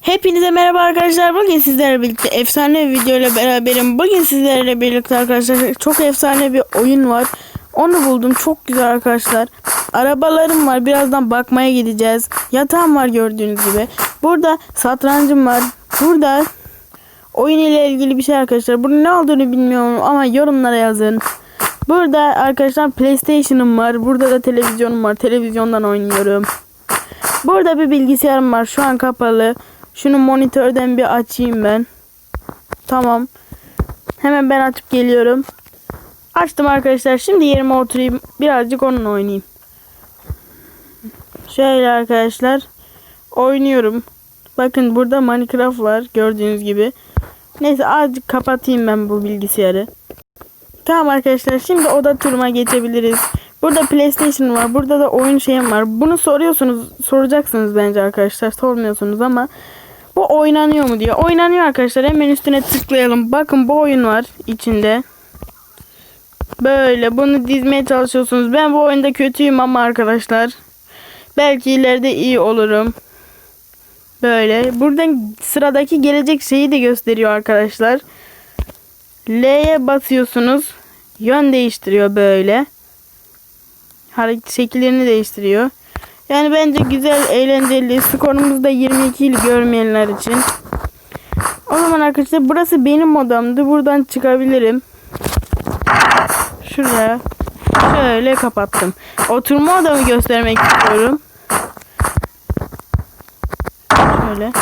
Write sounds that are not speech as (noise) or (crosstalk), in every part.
Hepinize merhaba arkadaşlar. Bugün sizlerle birlikte efsane bir video ile beraberim. Bugün sizlerle birlikte arkadaşlar çok efsane bir oyun var. Onu buldum. Çok güzel arkadaşlar. Arabalarım var. Birazdan bakmaya gideceğiz. Yatağım var gördüğünüz gibi. Burada satrancım var. Burada oyun ile ilgili bir şey arkadaşlar. Bunun ne olduğunu bilmiyorum ama yorumlara yazın. Burada arkadaşlar PlayStation'ım var. Burada da televizyonum var. Televizyondan oynuyorum. Burada bir bilgisayarım var. Şu an kapalı. Şunu monitörden bir açayım ben. Tamam. Hemen ben açıp geliyorum. Açtım arkadaşlar. Şimdi yerime oturayım. Birazcık onunla oynayayım. Şöyle arkadaşlar. Oynuyorum. Bakın burada Minecraft var. Gördüğünüz gibi. Neyse azıcık kapatayım ben bu bilgisayarı. Tamam arkadaşlar şimdi oda turuma geçebiliriz. Burada PlayStation var. Burada da oyun şeyim var. Bunu soruyorsunuz, soracaksınız bence arkadaşlar. Sormuyorsunuz ama bu oynanıyor mu diye. Oynanıyor arkadaşlar. Hemen üstüne tıklayalım. Bakın bu oyun var içinde. Böyle bunu dizmeye çalışıyorsunuz. Ben bu oyunda kötüyüm ama arkadaşlar. Belki ileride iyi olurum. Böyle. Buradan sıradaki gelecek şeyi de gösteriyor arkadaşlar. L'ye basıyorsunuz. Yön değiştiriyor böyle. Şekillerini değiştiriyor. Yani bence güzel, eğlenceli. Skorumuz da 22 il görmeyenler için. O zaman arkadaşlar burası benim odamdı. Buradan çıkabilirim. Şuraya. Şöyle kapattım. Oturma odamı göstermek istiyorum. Şöyle.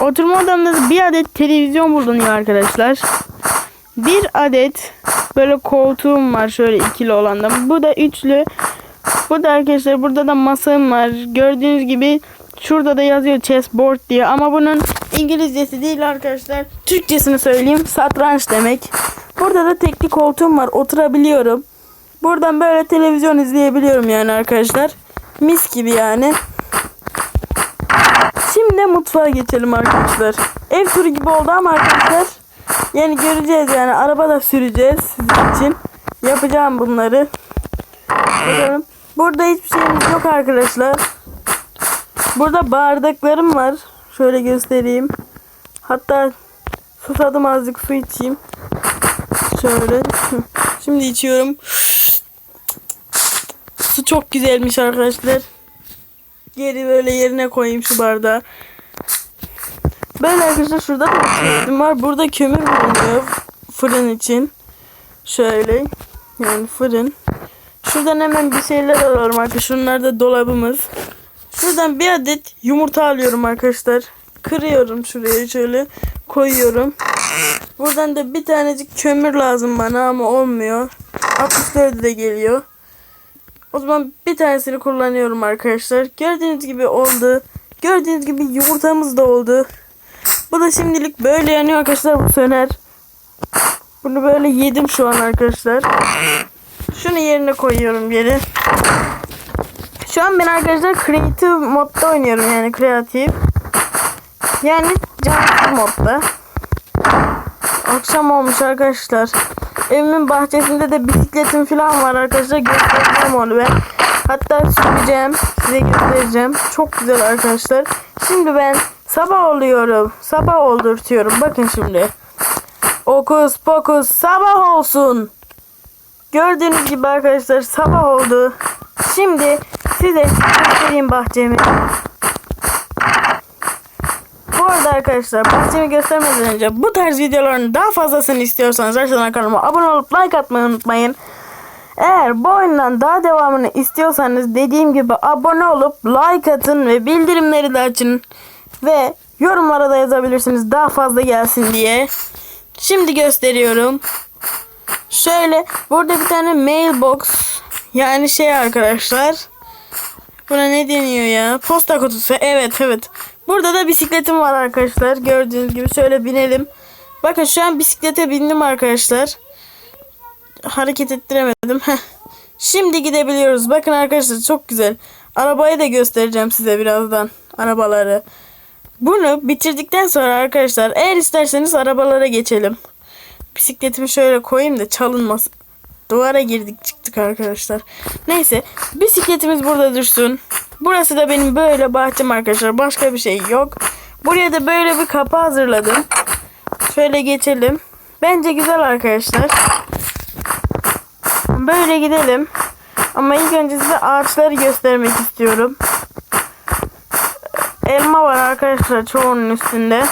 Oturma odamda bir adet televizyon bulunuyor arkadaşlar. Bir adet böyle koltuğum var şöyle ikili olan da. Bu da üçlü. Bu da arkadaşlar burada da masam var. Gördüğünüz gibi şurada da yazıyor chessboard diye. Ama bunun İngilizcesi değil arkadaşlar. Türkçesini söyleyeyim. Satranç demek. Burada da tekli koltuğum var. Oturabiliyorum. Buradan böyle televizyon izleyebiliyorum yani arkadaşlar. Mis gibi yani. Şimdi mutfağa geçelim arkadaşlar. Ev turu gibi oldu ama arkadaşlar yani göreceğiz yani araba da süreceğiz sizin için. Yapacağım bunları. Bakalım. Burada hiçbir şeyimiz yok arkadaşlar. Burada bardaklarım var. Şöyle göstereyim. Hatta susadım azıcık su içeyim. Şöyle. (laughs) Şimdi içiyorum. Su çok güzelmiş arkadaşlar. Geri böyle yerine koyayım şu bardağı. Böyle arkadaşlar şurada da bir var. Burada kömür bulunuyor fırın için. Şöyle. Yani fırın. Şuradan hemen bir şeyler alalım arkadaşlar. Şunlar da dolabımız. Şuradan bir adet yumurta alıyorum arkadaşlar. Kırıyorum şuraya şöyle koyuyorum. Buradan da bir tanecik kömür lazım bana ama olmuyor. 64 de geliyor. O zaman bir tanesini kullanıyorum arkadaşlar. Gördüğünüz gibi oldu. Gördüğünüz gibi yumurtamız da oldu. Bu da şimdilik böyle yanıyor arkadaşlar. Bu söner. Bunu böyle yedim şu an arkadaşlar. Şunu yerine koyuyorum geri. Şu an ben arkadaşlar creative modda oynuyorum yani kreatif. Yani cansız modda. Akşam olmuş arkadaşlar. Evimin bahçesinde de bisikletim falan var arkadaşlar. Göstereceğim onu ben. Hatta süreceğim. Size göstereceğim. Çok güzel arkadaşlar. Şimdi ben sabah oluyorum. Sabah oldurtuyorum. Bakın şimdi. Okus pokus sabah olsun. Gördüğünüz gibi arkadaşlar sabah oldu. Şimdi size göstereyim bahçemi. Bu arada arkadaşlar bahçemi göstermeden önce bu tarz videoların daha fazlasını istiyorsanız aşağıdan kanalıma abone olup like atmayı unutmayın. Eğer bu oyundan daha devamını istiyorsanız dediğim gibi abone olup like atın ve bildirimleri de açın. Ve yorumlara da yazabilirsiniz daha fazla gelsin diye. Şimdi gösteriyorum. Şöyle burada bir tane mailbox yani şey arkadaşlar. Buna ne deniyor ya? Posta kutusu. Evet evet. Burada da bisikletim var arkadaşlar. Gördüğünüz gibi şöyle binelim. Bakın şu an bisiklete bindim arkadaşlar. Hareket ettiremedim. Şimdi gidebiliyoruz. Bakın arkadaşlar çok güzel. Arabayı da göstereceğim size birazdan. Arabaları. Bunu bitirdikten sonra arkadaşlar eğer isterseniz arabalara geçelim. Bisikletimi şöyle koyayım da çalınmasın. Duvara girdik çıktık arkadaşlar. Neyse bisikletimiz burada dursun. Burası da benim böyle bahçem arkadaşlar. Başka bir şey yok. Bu Buraya da böyle bir kapı hazırladım. Şöyle geçelim. Bence güzel arkadaşlar. Böyle gidelim. Ama ilk önce size ağaçları göstermek istiyorum. Elma var arkadaşlar çoğunun üstünde.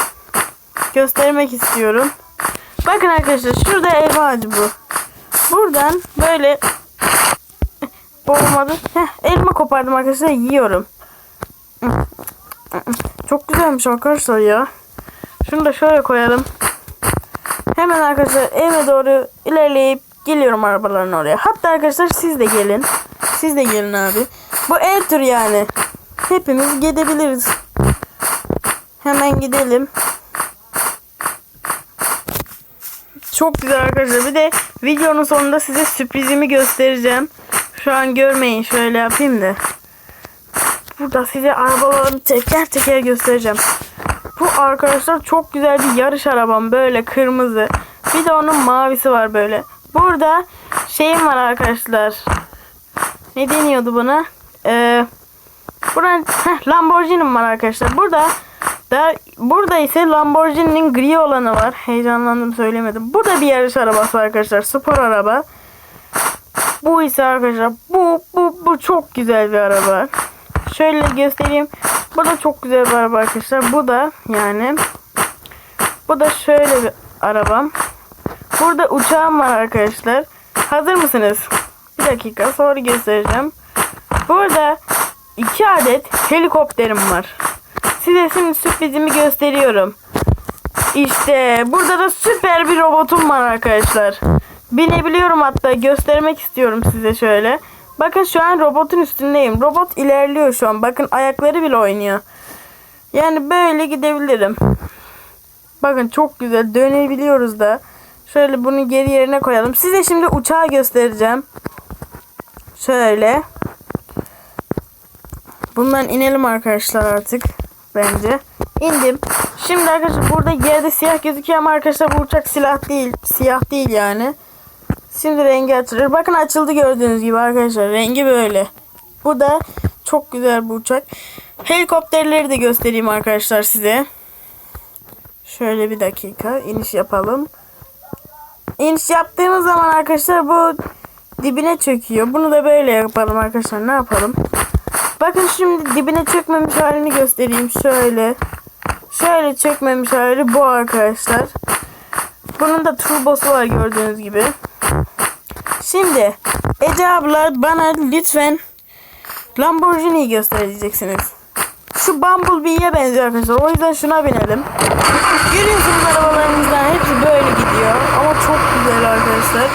Göstermek istiyorum. Bakın arkadaşlar şurada elma ağacı bu. Buradan böyle olmadı. Elma kopardım arkadaşlar yiyorum. Çok güzelmiş arkadaşlar ya. Şunu da şöyle koyalım. Hemen arkadaşlar eve doğru ilerleyip geliyorum arabaların oraya. Hatta arkadaşlar siz de gelin. Siz de gelin abi. Bu ev turu yani. Hepimiz gidebiliriz. Hemen gidelim. Çok güzel arkadaşlar. Bir de videonun sonunda size sürprizimi göstereceğim. Şu an görmeyin. Şöyle yapayım da. Burada size arabalarımı teker teker göstereceğim. Bu arkadaşlar çok güzel bir yarış arabam. Böyle kırmızı. Bir de onun mavisi var böyle. Burada şeyim var arkadaşlar. Ne deniyordu buna? Ee, Buranın heh, Lamborghini'm var arkadaşlar. Burada da burada ise Lamborghini'nin gri olanı var. Heyecanlandım söylemedim. Bu da bir yarış arabası arkadaşlar. Spor araba. Bu ise arkadaşlar bu bu bu çok güzel bir araba. Şöyle göstereyim. Bu da çok güzel bir araba arkadaşlar. Bu da yani bu da şöyle bir arabam. Burada uçağım var arkadaşlar. Hazır mısınız? Bir dakika sonra göstereceğim. Burada iki adet helikopterim var. Size şimdi sürprizimi gösteriyorum. İşte burada da süper bir robotum var arkadaşlar. Binebiliyorum hatta göstermek istiyorum size şöyle. Bakın şu an robotun üstündeyim. Robot ilerliyor şu an. Bakın ayakları bile oynuyor. Yani böyle gidebilirim. Bakın çok güzel dönebiliyoruz da. Şöyle bunu geri yerine koyalım. Size şimdi uçağı göstereceğim. Şöyle. Bundan inelim arkadaşlar artık. Bence. İndim. Şimdi arkadaşlar burada yerde siyah gözüküyor ama arkadaşlar bu uçak silah değil. Siyah değil yani. Şimdi rengi açılır. Bakın açıldı gördüğünüz gibi arkadaşlar. Rengi böyle. Bu da çok güzel bu uçak. Helikopterleri de göstereyim arkadaşlar size. Şöyle bir dakika. iniş yapalım. İniş yaptığımız zaman arkadaşlar bu dibine çöküyor. Bunu da böyle yapalım arkadaşlar. Ne yapalım? Bakın şimdi dibine çökmemiş halini göstereyim. Şöyle. Şöyle çökmemiş hali bu arkadaşlar. Bunun da turbosu var gördüğünüz gibi. Şimdi Ece abla bana lütfen Lamborghini'yi göstereceksiniz. Şu Bumblebee'ye benziyor arkadaşlar. O yüzden şuna binelim. Görüyorsunuz arabalarımızdan hepsi böyle gidiyor. Ama çok güzel arkadaşlar.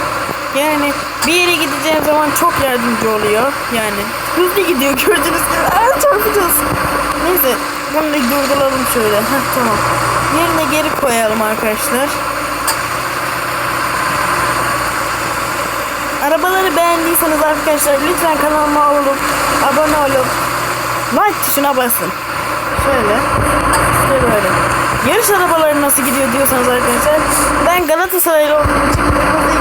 Yani bir yere gideceğim zaman çok yardımcı oluyor. Yani hızlı gidiyor gördüğünüz gibi. Aa, çarpacağız. Neyse bunu da durduralım şöyle. Heh, tamam. Yerine geri koyalım arkadaşlar. Arabaları beğendiyseniz arkadaşlar lütfen kanalıma olup abone olup like tuşuna basın. Şöyle. İşte böyle. Yarış arabaları nasıl gidiyor diyorsanız arkadaşlar ben Galatasaraylı olduğum için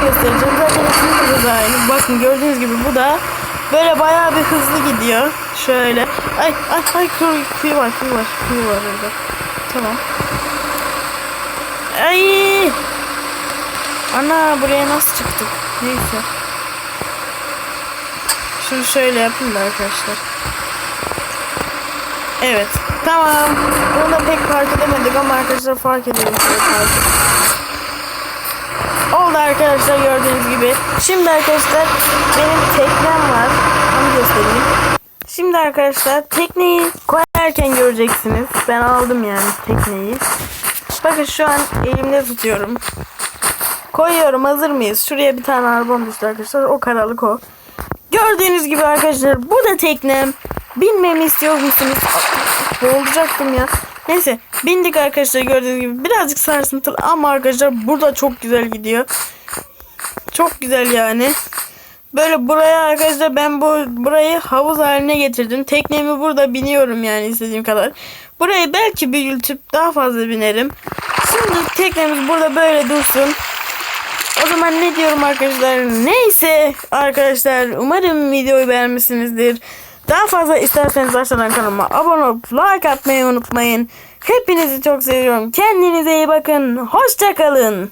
göstereceğim. Zaten ikimiz de aynı. Bakın gördüğünüz gibi bu da böyle bayağı bir hızlı gidiyor. Şöyle. Ay ay ay kuyu, var kuyu var. Kuyu var orada. Tamam. Ay. Ana buraya nasıl çıktık? Neyse. Şunu şöyle yapayım da arkadaşlar. Evet. Tamam. Bunu da pek fark edemedik ama arkadaşlar fark edelim. Oldu arkadaşlar gördüğünüz gibi. Şimdi arkadaşlar benim teknem var. Onu göstereyim. Şimdi arkadaşlar tekneyi koyarken göreceksiniz. Ben aldım yani tekneyi. Bakın şu an elimde tutuyorum. Koyuyorum hazır mıyız? Şuraya bir tane arabam düştü arkadaşlar. O karalık o. Gördüğünüz gibi arkadaşlar bu da teknem. Binmemi istiyor musunuz? Boğulacaktım ya. Neyse bindik arkadaşlar gördüğünüz gibi. Birazcık sarsıntılı ama arkadaşlar burada çok güzel gidiyor. Çok güzel yani. Böyle buraya arkadaşlar ben bu burayı havuz haline getirdim. Teknemi burada biniyorum yani istediğim kadar. Burayı belki büyütüp daha fazla binerim. Şimdi teknemiz burada böyle dursun. O zaman ne diyorum arkadaşlar? Neyse arkadaşlar umarım videoyu beğenmişsinizdir. Daha fazla isterseniz aşağıdan kanalıma abone olup like atmayı unutmayın. Hepinizi çok seviyorum. Kendinize iyi bakın. Hoşça kalın.